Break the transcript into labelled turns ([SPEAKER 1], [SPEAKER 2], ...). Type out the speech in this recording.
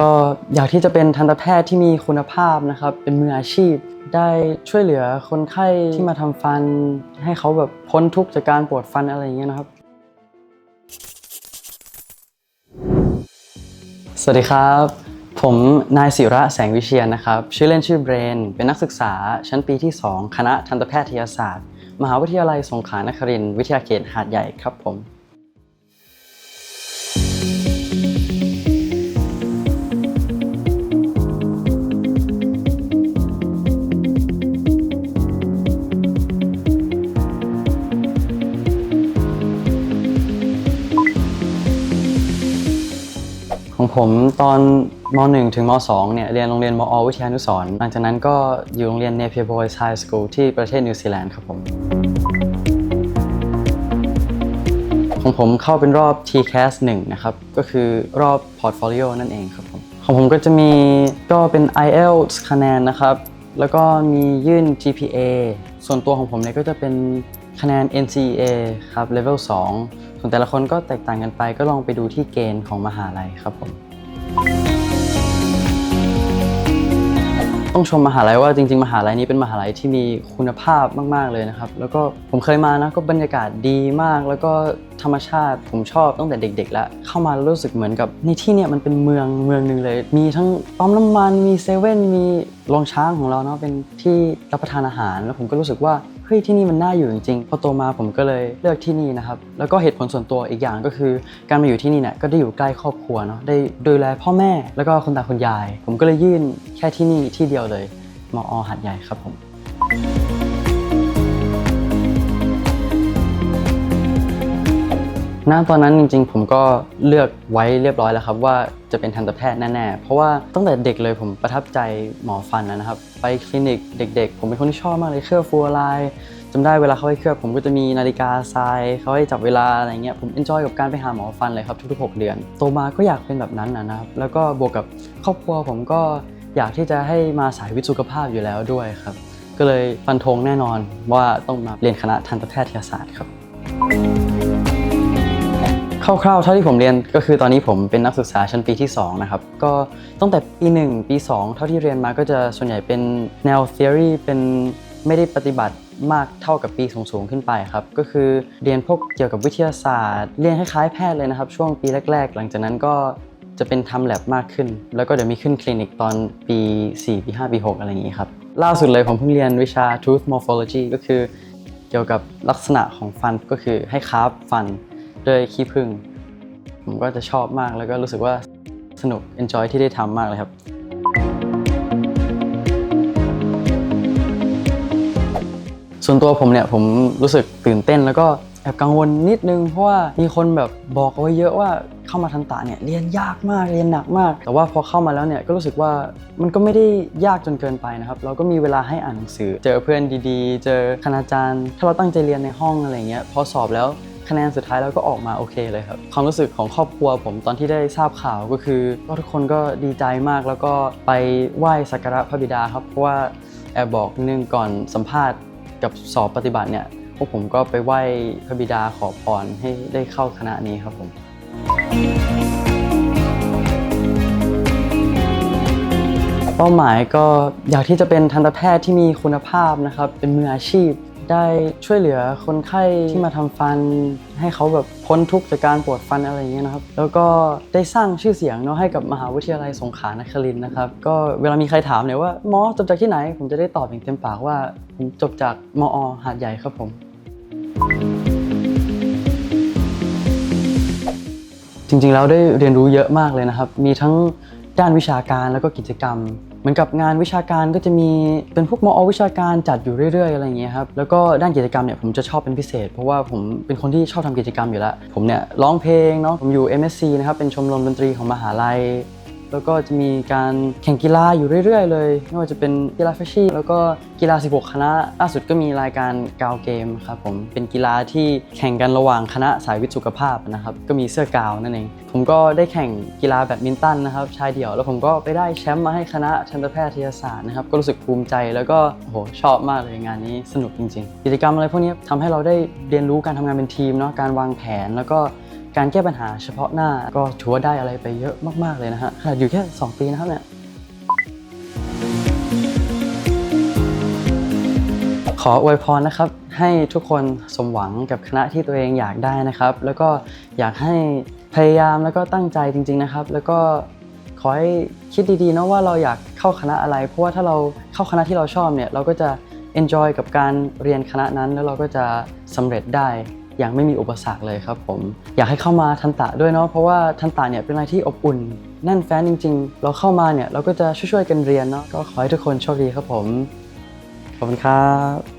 [SPEAKER 1] ก็อยากที่จะเป็นทันตแพทย์ที่มีคุณภาพนะครับ เป็นมืออาชีพ ได้ช่วยเหลือคนไข้ที่มาทำฟัน ให้เขาแบบพ้นทุกข์จากการปวดฟันอะไรอย่างเงี้ยนะครับ สวัสดีครับ ผมนายศิระแสงวิเชียนนะครับ ชื่อเล่นชื่อเบรน เป็นนักศึกษาชั้นปีที่ 2 คณะทันตแพทยศาสตร์ มหาวิทยาลัยสงขลานครินทร์วิทยาเขตหาดใหญ่ครับผม ผมตอนม .1 ถึงม .2 เนี่ยเรียนโรงเรียนมอวิทยานุสรหลังจากนั้นก็อยู่โรงเรียน Napier Boys High School ที่ประเทศนิวซีแลนด์ครับผม ของผมเข้าเป็นรอบ TCAS 1นะครับ ก็คือรอบ Portfolio นั่นเองครับผม ของผมก็จะมีก็เป็น IELTS คะแนนนะครับ แล้วก็มียื่น GPA ส่วนตัวของผมเนี่ยก็จะเป็นคะแนน NCEA ครับ Level 2ส่วนแต่ละคนก็แตกต่างกันไปก็ลองไปดูที่เกณฑ์ของมหาลัยครับผม ต้องชมมหาลัยว่าจริง ๆ มหาลัยนี้เป็นมหาลัยที่มีคุณภาพมาก ๆ เลยนะครับ แล้วก็ผมเคยมานะก็บรรยากาศดีมาก แล้วก็ธรรมชาติผมชอบตั้งแต่เด็ก ๆ แล้ว เข้ามาแล้วรู้สึกเหมือนกับในที่เนี่ยมันเป็นเมืองเมืองหนึ่งเลย มีทั้งปั๊มน้ำมันมีเซเว่นมีโรงช้างของเราเนาะเป็นที่รับประทานอาหารแล้วผมก็รู้สึกว่า เฮ้ยที่นี่มันน่าอยู่จริงๆพอโตมาผมก็เลยเลือกที่นี่นะครับแล้วก็เหตุผลส่วนตัวอีกอย่างก็คือ การมาอยู่ที่นี่เนี่ยก็ได้อยู่ใกล้ครอบครัวเนาะได้ดูแลพ่อแม่แล้วก็คุณตาคุณยาย ผมก็เลยยื่นแค่ที่นี่ที่เดียวเลยมอหัดใหญ่ครับผม ณตอนนั้นจริง ๆ ผมก็เลือกไว้เรียบร้อยแล้วครับ ว่าจะเป็นทันตแพทย์แน่ๆ เพราะว่าตั้งแต่เด็กเลยผมประทับใจหมอฟันนะครับ ไปคลินิกเด็ก ๆ ผมเป็นคนที่ชอบมากเลยเคลือบฟัวไลจำได้เวลาเขาให้เคลือบผมก็จะมีนาฬิกาทรายเขาให้จับเวลาอะไรเงี้ยผมเอนจอยกับการไปหาหมอฟันเลยครับทุกๆ 6 เดือน โตมาก็อยากเป็นแบบนั้นนะนะครับ แล้วก็บวกกับครอบครัวผมก็อยากที่จะให้มาสายวิทย์สุขภาพอยู่แล้วด้วยครับ ก็เลยฟันธงแน่นอนว่าต้องมาเรียนคณะทันตแพทยศาสตร์ครับ คร่าวๆเท่าที่ผมเรียนก็คือตอนนี้ผมเป็นนักศึกษาชั้นปีที่ 2 นะครับ ก็ตั้งแต่ปี 1 ปี 2 เท่าที่เรียนมาก็จะส่วนใหญ่เป็นแนว theory เป็นไม่ได้ปฏิบัติมากเท่ากับปีสูงๆขึ้นไปครับ ก็คือเรียนพวกเกี่ยวกับวิทยาศาสตร์ เรียนคล้ายๆแพทย์เลยนะครับ ช่วงปีแรก ๆ หลังจากนั้นก็จะเป็นทำแลบมากขึ้น แล้วก็เดี๋ยวมีขึ้นคลินิกตอนปี 4 ปี 5 ปี 6 อะไรอย่างนี้ครับ ล่าสุดเลยผมเพิ่งเรียนวิชา tooth morphology ก็คือ เกี่ยวกับลักษณะของฟันก็คือให้คาร์ฟฟัน ด้วยขี้ผึ้งผมก็จะชอบมากแล้วก็รู้สึกว่าสนุก enjoy ที่ได้ทำมากเลยครับ ส่วนตัวผมเนี่ยผมรู้สึกตื่นเต้นแล้วก็แอบกังวลนิดนึง เพราะว่ามีคนแบบบอกเอาไว้เยอะว่าเข้ามาทันตะเนี่ยเรียนยากมากเรียนหนักมาก แต่ว่าพอเข้ามาแล้วเนี่ยก็รู้สึกว่ามันก็ไม่ได้ยากจนเกินไปนะครับ เราก็มีเวลาให้อ่านหนังสือ เจอเพื่อนดีๆ เจอคณาจารย์ ถ้าเราตั้งใจเรียนในห้องอะไรเงี้ยพอสอบแล้ว คะแนนสุดท้ายแล้วก็ออกมาโอเคเลยครับ ความรู้สึกของครอบครัวผมตอนที่ได้ทราบข่าวก็คือก็ทุกคนก็ดีใจมากแล้วก็ไปไหว้สักการะพระบิดาครับ เพราะว่าแอบบอกนึงก่อนสัมภาษณ์กับสอบปฏิบัติเนี่ยพวกผมก็ไปไหว้พระบิดาขอพรให้ได้เข้าคณะนี้ครับผมเป้าหมายก็อยากที่จะเป็นทันตแพทย์ที่มีคุณภาพนะครับ เป็นมืออาชีพ ได้ช่วยเหลือคนไข้ที่มาทำฟัน ให้เขาแบบพ้นทุกข์จากการปวดฟันอะไรอย่างเงี้ยนะครับ แล้วก็ได้สร้างชื่อเสียงเนาะให้กับมหาวิทยาลัยสงขลานครินทร์นะครับก็เวลามีใครถามเนี่ยว่าหมอจบจากที่ไหน ผมจะได้ตอบอย่างเต็มปากว่าผมจบจากมอหาดใหญ่ครับผมจริงๆแล้วได้เรียนรู้เยอะมากเลยนะครับ มีทั้งด้านวิชาการแล้วก็กิจกรรม เหมือนกับงานวิชาการก็จะมีเป็นพวกมอวิชาการจัดอยู่เรื่อยๆอะไรอย่างเงี้ยครับแล้วก็ด้านกิจกรรมเนี่ยผมจะชอบเป็นพิเศษ เพราะว่าผมเป็นคนที่ชอบทำกิจกรรมอยู่แล้ว ผมเนี่ยร้องเพลงเนาะผมอยู่ MSc นะครับเป็นชมรมดนตรีของมหาลัย แล้วก็จะมีการแข่งกีฬาอยู่เรื่อย ๆ เลย ไม่ว่าจะเป็นกีฬาเฟชชี่ แล้วก็กีฬา 16 คณะ ล่าสุดก็มีรายการกาวเกมครับผม เป็นกีฬาที่แข่งกันระหว่างคณะสายวิทย์สุขภาพนะครับ ก็มีเสื้อกาวนั่นเอง ผมก็ได้แข่งกีฬาแบดมินตันนะครับชายเดี่ยว แล้วผมก็ไปได้แชมป์มาให้คณะทันตแพทยศาสตร์นะครับ ก็รู้สึกภูมิใจ แล้วก็โอ้โหชอบมากเลยงานนี้สนุกจริง ๆ กิจกรรมอะไรพวกนี้ทำให้เราได้เรียนรู้การทำงานเป็นทีมเนาะ การวางแผนแล้วก็ การแก้ปัญหาเฉพาะหน้าก็ถือว่าได้อะไรไปเยอะมาก ๆ เลยนะฮะขนาดอยู่แค่ 2 ปีนะครับเนี่ยขออวยพรนะครับให้ทุกคนสมหวังกับคณะที่ตัวเองอยากได้นะครับ แล้วก็อยากให้พยายามแล้วก็ตั้งใจจริง ๆนะครับ แล้วก็ขอให้คิดดีๆนะว่าเราอยากเข้าคณะอะไร เพราะว่าถ้าเราเข้าคณะที่เราชอบเนี่ยเราก็จะ enjoy กับการเรียนคณะนั้นแล้วเราก็จะสำเร็จได้ ย่างไม่มีอุปสรรคเลยครับผมอยากให้เข้ามาทันตะด้วยเนาะเพราะว่าทันตะเนี่ยเป็นอะไรที่อบอุ่นแน่นแฟ้นจริง ๆ เราเข้ามาเนี่ยเราก็จะช่วยๆกันเรียนเนาะก็ขอให้ทุกคนโชคดีครับผมขอบคุณครับ